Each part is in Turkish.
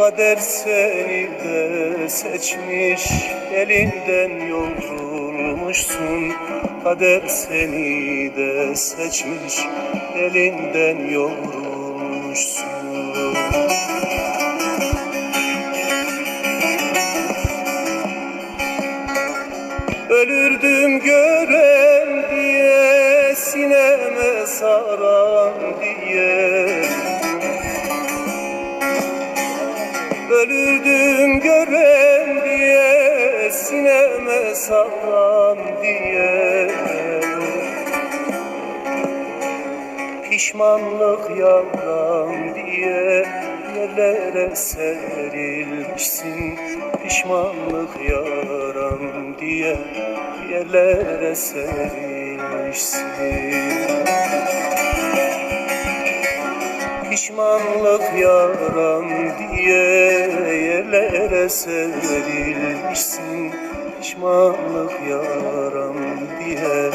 Kader seni de seçmiş Elinden yorulmuşsun Kader seni de seçmiş Elinden yorulmuşsun Saran diye. Pişmanlık yalan diye Yerlere serilmişsin. Pişmanlık yaram diye Yerlere serilmişsin. Pişmanlık yaram diye yerlere serilmişsin Pişmanlık yaram diye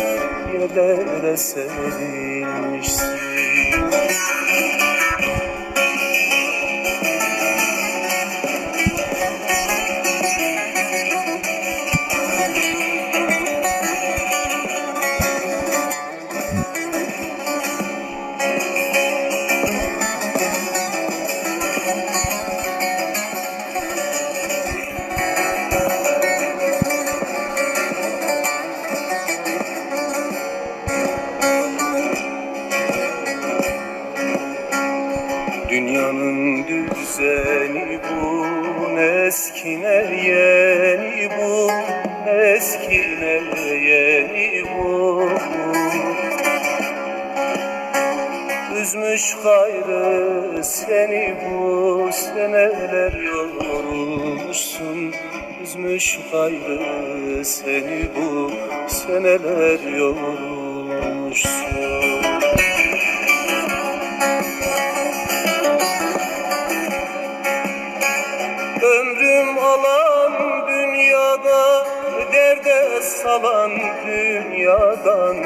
yerlere serilmişsin Dünyanın düzeni bu ne eski ne yeni bu ne eski ne yeni bu. Üzmüş gayrı seni bu seneler yorulmuşsun. Üzmüş gayrı seni bu seneler yorulmuşsun salan dünyadan.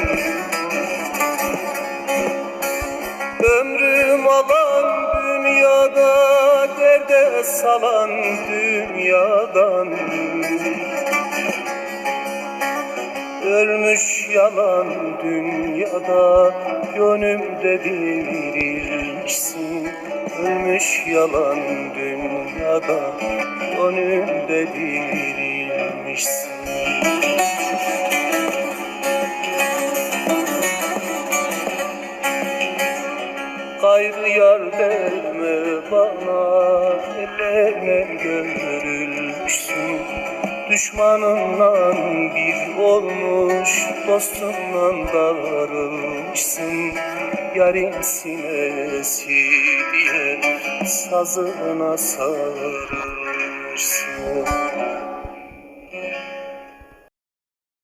Ömrüm alan dünyada Derde salan dünyadan. Ölmüş yalan dünyada Gönlümde dirilmişsin Ölmüş yalan dünyada Gönlümde dirilmişsin Gayrı Gömülmüşsün Düşmanınla bir olmuş Dostunla darılmışsın. Yarın sinesi diye Sazına sarılmışsın